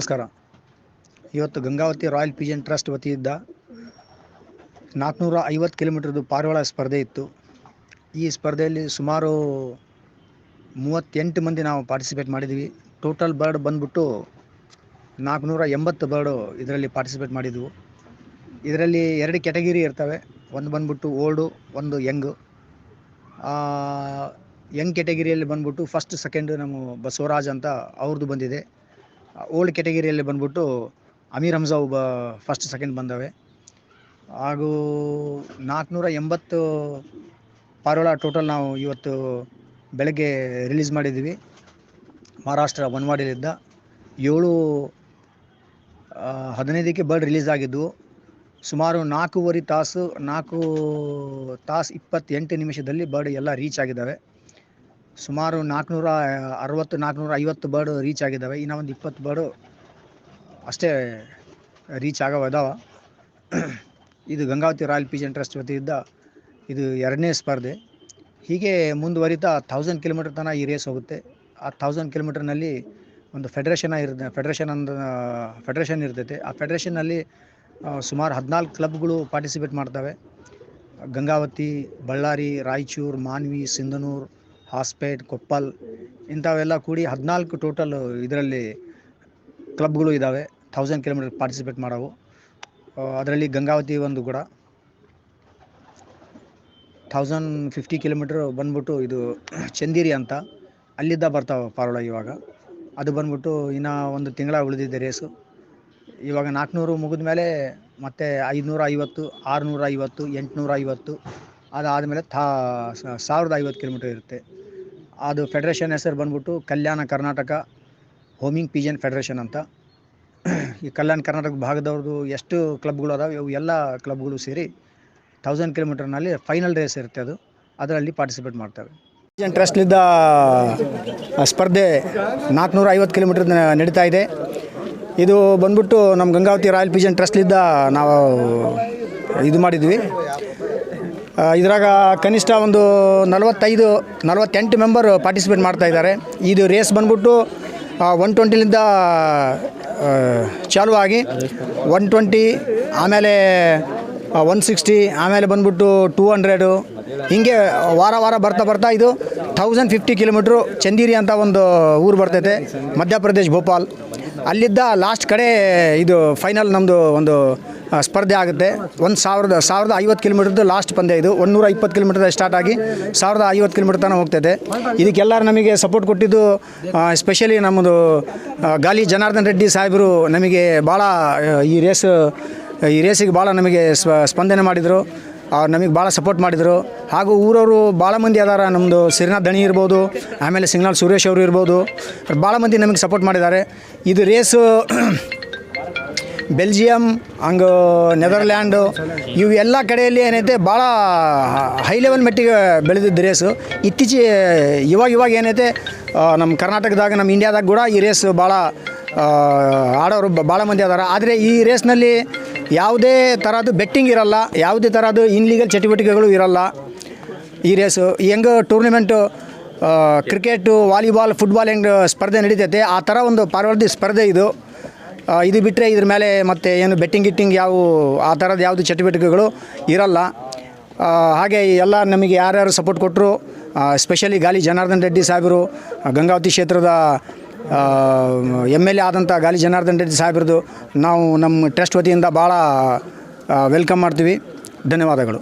ನಮಸ್ಕಾರ. ಇವತ್ತು Gangavathi royal Pigeon trust ವತಿಯಿಂದ ನಾಲ್ಕುನೂರ ಐವತ್ತು ಕಿಲೋಮೀಟ್ರದ್ದು ಪಾರಿವಾಳ ಸ್ಪರ್ಧೆ ಇತ್ತು. ಈ ಸ್ಪರ್ಧೆಯಲ್ಲಿ ಸುಮಾರು ಮೂವತ್ತೆಂಟು ಮಂದಿ ನಾವು ಪಾರ್ಟಿಸಿಪೇಟ್ ಮಾಡಿದ್ವಿ. ಟೋಟಲ್ ಬರ್ಡ್ ಬಂದ್ಬಿಟ್ಟು ನಾಲ್ಕುನೂರ ಎಂಬತ್ತು ಬರ್ಡು ಇದರಲ್ಲಿ ಪಾರ್ಟಿಸಿಪೇಟ್ ಮಾಡಿದ್ವು. ಇದರಲ್ಲಿ ಎರಡು ಕೆಟಗಿರಿ ಇರ್ತವೆ. ಒಂದು ಬಂದ್ಬಿಟ್ಟು ಓಲ್ಡು ಒಂದು ಯಂಗು ಯಂಗ್ ಕೆಟಗಿರಿಯಲ್ಲಿ ಬಂದ್ಬಿಟ್ಟು ಫಸ್ಟ್ ಸೆಕೆಂಡು ನಮ್ಮ ಬಸವರಾಜ್ ಅಂತ ಅವ್ರದ್ದು ಬಂದಿದೆ. ಓಲ್ಡ್ ಕೆಟಗಿರಿಯಲ್ಲಿ ಬಂದ್ಬಿಟ್ಟು ಅಮೀರ್ ಹಮ್ಜಾ ಒಬ್ಬ ಫಸ್ಟ್ ಸೆಕೆಂಡ್ ಬಂದವೆ ಹಾಗೂ ನಾಲ್ಕುನೂರ ಎಂಬತ್ತು ಪಾರೋಳ ಟೋಟಲ್ ನಾವು ಇವತ್ತು ಬೆಳಗ್ಗೆ ರಿಲೀಸ್ ಮಾಡಿದ್ದೀವಿ. ಮಹಾರಾಷ್ಟ್ರ ಒನ್ವಾಡಿಯಲ್ಲಿದ್ದ ಏಳು ಹದಿನೈದಕ್ಕೆ ಬರ್ಡ್ ರಿಲೀಸ್ ಆಗಿದ್ವು ಸುಮಾರು ನಾಲ್ಕೂವರೆ ತಾಸು, ನಾಲ್ಕು ತಾಸು ಇಪ್ಪತ್ತೆಂಟು ನಿಮಿಷದಲ್ಲಿ ಬರ್ಡ್ ಎಲ್ಲ ರೀಚ್ ಆಗಿದ್ದಾವೆ. ಸುಮಾರು ನಾಲ್ಕುನೂರ, ಅರವತ್ತು, ನಾಲ್ಕುನೂರ ಐವತ್ತು ಬರ್ಡ್ ರೀಚ್ ಆಗಿದ್ದಾವೆ. ಇನ್ನೂ ಒಂದು ಇಪ್ಪತ್ತು ಬರ್ಡು ಅಷ್ಟೇ ರೀಚ್ ಆಗೋ ಇದಾವೆ ಇದು ಗಂಗಾವತಿ ರಾಯಲ್ ಪಿಜನ್ ಟ್ರಸ್ಟ್ ವತಿಯಿಂದ ಇದು ಎರಡನೇ ಸ್ಪರ್ಧೆ. ಹೀಗೆ ಮುಂದುವರಿತಾ ಥೌಸಂಡ್ ಕಿಲೋಮೀಟರ್ ತನಕ ಈ ರೇಸ್ ಹೋಗುತ್ತೆ. ಆ ಥೌಸಂಡ್ ಕಿಲೋಮೀಟರ್ನಲ್ಲಿ ಒಂದು ಫೆಡರೇಷನ್ ಇರುತ್ತೆ ಫೆಡರೇಷನ್ ಅಂದ ಫೆಡರೇಷನ್ ಇರ್ತೈತೆ. ಆ ಫೆಡರೇಷನ್ನಲ್ಲಿ ಸುಮಾರು ಹದಿನಾಲ್ಕು ಕ್ಲಬ್ಗಳು ಪಾರ್ಟಿಸಿಪೇಟ್ ಮಾಡ್ತವೆ. ಗಂಗಾವತಿ, ಬಳ್ಳಾರಿ, ರಾಯಚೂರು, ಮಾನ್ವಿ, ಸಿಂಧನೂರು ಹಾಸ್ಪೇಟ್, ಕೊಪ್ಪಲ್ ಇಂಥವೆಲ್ಲ ಕೂಡಿ ಹದಿನಾಲ್ಕು ಟೋಟಲ್ ಇದರಲ್ಲಿ ಕ್ಲಬ್ಗಳು ಇದ್ದಾವೆ. ಥೌಸಂಡ್ ಕಿಲೋಮೀಟರ್ ಪಾರ್ಟಿಸಿಪೇಟ್ ಮಾಡೋವು. ಅದರಲ್ಲಿ ಗಂಗಾವತಿ ಒಂದು ಕೂಡ ಥೌಸಂಡ್ ಫಿಫ್ಟಿ ಕಿಲೋಮೀಟ್ರ್ ಬಂದ್ಬಿಟ್ಟು ಇದು ಚಂದಿರಿ ಅಂತ. ಅಲ್ಲಿದ್ದ ಬರ್ತಾವೆ ಪಾರೋಳ ಇವಾಗ. ಅದು ಬಂದ್ಬಿಟ್ಟು ಇನ್ನು ಒಂದು ತಿಂಗಳ ಉಳಿದಿದೆ ರೇಸು ಇವಾಗ ನಾಲ್ಕುನೂರು ಮುಗಿದ ಮೇಲೆ ಮತ್ತೆ ಐದುನೂರ ಐವತ್ತು ಆರುನೂರ ಐವತ್ತು ಎಂಟುನೂರ ಐವತ್ತು ಅದಾದಮೇಲೆ ಥಾ ಸಾವಿರದ ಐವತ್ತು ಕಿಲೋಮೀಟ್ರ್ ಇರುತ್ತೆ. ಅದು ಫೆಡ್ರೇಷನ್ ಹೆಸರು ಬಂದ್ಬಿಟ್ಟು Kalyana Karnataka homing pigeon federation ಅಂತ. ಈ ಕಲ್ಯಾಣ ಕರ್ನಾಟಕ ಭಾಗದವ್ರದ್ದು ಎಷ್ಟು ಕ್ಲಬ್ಗಳು ಅದಾವೆ, ಇವು ಎಲ್ಲ ಕ್ಲಬ್ಗಳು ಸೇರಿ ಥೌಸಂಡ್ ಕಿಲೋಮೀಟರ್ನಲ್ಲಿ ಫೈನಲ್ ರೇಸ್ ಇರುತ್ತೆ ಅದು. ಅದರಲ್ಲಿ ಪಾರ್ಟಿಸಿಪೇಟ್ ಮಾಡ್ತವೆ. ಟ್ರಸ್ಟ್ನಿಂದ ಸ್ಪರ್ಧೆ ನಾಲ್ಕುನೂರ ಐವತ್ತು ಕಿಲೋಮೀಟರ್ ನಡೀತಾ ಇದೆ. ಇದು ಬಂದ್ಬಿಟ್ಟು ನಮ್ಮ ಗಂಗಾವತಿ ರಾಯಲ್ ಪಿಜನ್ ಟ್ರಸ್ಟ್ಲಿದ್ದ ನಾವು ಇದು ಮಾಡಿದ್ವಿ. ಇದ್ರಾಗ ಕನಿಷ್ಠ ಒಂದು ನಲವತ್ತೈದು, ನಲವತ್ತೆಂಟು ಮೆಂಬರ್ ಪಾರ್ಟಿಸಿಪೇಟ್ ಮಾಡ್ತಾ ಇದ್ದಾರೆ. ಇದು ರೇಸ್ ಬಂದ್ಬಿಟ್ಟು ಒನ್ ಟ್ವೆಂಟಿಲಿಂದ ಚಾಲು ಆಗಿ ಒನ್ ಟ್ವೆಂಟಿ ಆಮೇಲೆ ಒನ್ ಸಿಕ್ಸ್ಟಿ ಆಮೇಲೆ ಬಂದ್ಬಿಟ್ಟು ಟೂ ಹಂಡ್ರೆಡು ಹೀಗೆ ವಾರ ವಾರ ಬರ್ತಾ ಬರ್ತಾ ಇದು ಥೌಸಂಡ್ ಫಿಫ್ಟಿ ಕಿಲೋಮೀಟ್ರು ಚಂದೀರಿ ಅಂತ ಒಂದು ಊರು ಬರ್ತೈತೆ ಮಧ್ಯಪ್ರದೇಶ್ ಭೋಪಾಲ್. ಅಲ್ಲಿದ್ದ ಲಾಸ್ಟ್ ಕಡೆ ಇದು ಫೈನಲ್ ನಮ್ಮದು ಒಂದು ಸ್ಪರ್ಧೆ ಆಗುತ್ತೆ. ಒಂದು ಸಾವಿರದ ಸಾವಿರದ ಐವತ್ತು ಕಿಲೋಮೀಟ್ರದ್ದು ಲಾಸ್ಟ್ ಪಂದ್ಯ ಇದು. ಒಂದೂರ ಇಪ್ಪತ್ತು ಕಿಲೋಮೀಟರ್ ಸ್ಟಾರ್ಟ್ ಆಗಿ ಸಾವಿರದ ಐವತ್ತು ಕಿಲೋಮೀಟರ್ ತನಕ ಹೋಗ್ತದೆ ಇದಕ್ಕೆಲ್ಲರೂ ನಮಗೆ ಸಪೋರ್ಟ್ ಕೊಟ್ಟಿದ್ದು ಎಸ್ಪೆಷಲಿ ನಮ್ಮದು ಗಾಲಿ ಜನಾರ್ದನ್ ರೆಡ್ಡಿ ಸಾಹೇಬರು ನಮಗೆ ಭಾಳ ಈ ರೇಸ್ ಈ ರೇಸಿಗೆ ಭಾಳ ನಮಗೆ ಸ್ಪ, ಸ್ಪಂದನೆ ಮಾಡಿದರು. ಅವ್ರು ನಮಗೆ ಭಾಳ ಸಪೋರ್ಟ್ ಮಾಡಿದರು. ಹಾಗೂ ಊರವರು ಭಾಳ ಮಂದಿ ಅದಾರ. ನಮ್ಮದು ಸಿರಿನಾಥ್ ದಣಿ ಇರ್ಬೋದು, ಆಮೇಲೆ ಸಿಗ್ನಲ್ ಸುರೇಶ್ ಅವರು ಇರ್ಬೋದು. ಭಾಳ ಮಂದಿ ನಮಗೆ ಸಪೋರ್ಟ್ ಮಾಡಿದ್ದಾರೆ. ಇದು ರೇಸು ಬೆಲ್ಜಿಯಂ, ಹಂಗೆ ನೆದರ್ಲ್ಯಾಂಡು, ಇವು ಎಲ್ಲ ಕಡೆಯಲ್ಲಿ ಏನೈತೆ, ಭಾಳ ಹೈ ಲೆವೆಲ್ ಮಟ್ಟಿಗೆ ಬೆಳೆದಿದ್ದು ರೇಸು. ಇತ್ತೀಚೆಗೆ ಇವಾಗ ಇವಾಗ ಏನೈತೆ ನಮ್ಮ ಕರ್ನಾಟಕದಾಗ, ನಮ್ಮ ಇಂಡಿಯಾದಾಗ ಕೂಡ ಈ ರೇಸು ಭಾಳ ಆಡೋರು ಭಾಳ ಮಂದಿ ಅದಾರ. ಆದರೆ ಈ ರೇಸ್ನಲ್ಲಿ ಯಾವುದೇ ಥರದ್ದು ಬೆಟ್ಟಿಂಗ್ ಇರಲ್ಲ, ಯಾವುದೇ ಥರದ್ದು ಇನ್ಲೀಗಲ್ ಚಟುವಟಿಕೆಗಳು ಇರಲ್ಲ ಈ ರೇಸು. ಹೆಂಗೆ ಟೂರ್ನಿಮೆಂಟು ಕ್ರಿಕೆಟು ವಾಲಿಬಾಲ್ ಫುಟ್ಬಾಲ್ ಹೆಂಗೆ ಸ್ಪರ್ಧೆ ನಡೀತೈತೆ, ಆ ಥರ ಒಂದು ಪಾರ್ವರ್ದಿ ಸ್ಪರ್ಧೆ ಇದು. ಇದು ಬಿಟ್ಟರೆ ಇದ್ರ ಮೇಲೆ ಮತ್ತೆ ಏನು ಬೆಟ್ಟಿಂಗ್ ಗಿಟ್ಟಿಂಗ್ ಯಾವ, ಆ ಥರದ ಯಾವುದು ಚಟುವಟಿಕೆಗಳು ಇರಲ್ಲ. ಹಾಗೆ ಎಲ್ಲ ನಮಗೆ ಯಾರ್ಯಾರು ಸಪೋರ್ಟ್ ಕೊಟ್ಟರು ಸ್ಪೆಷಲಿ ಗಾಲಿ ಜನಾರ್ದನ್ ರೆಡ್ಡಿ ಸಾಹೇಬರು, ಗಂಗಾವತಿ ಕ್ಷೇತ್ರದ ಎಂ ಎಲ್ ಎ ಆದಂಥ ಗಾಲಿ ಜನಾರ್ದನ್ ರೆಡ್ಡಿ ಸಾಹೇಬ್ರದ್ದು ನಾವು ನಮ್ಮ ಟ್ರಸ್ಟ್ ವತಿಯಿಂದ ಭಾಳ ವೆಲ್ಕಮ್ ಮಾಡ್ತೀವಿ. ಧನ್ಯವಾದಗಳು.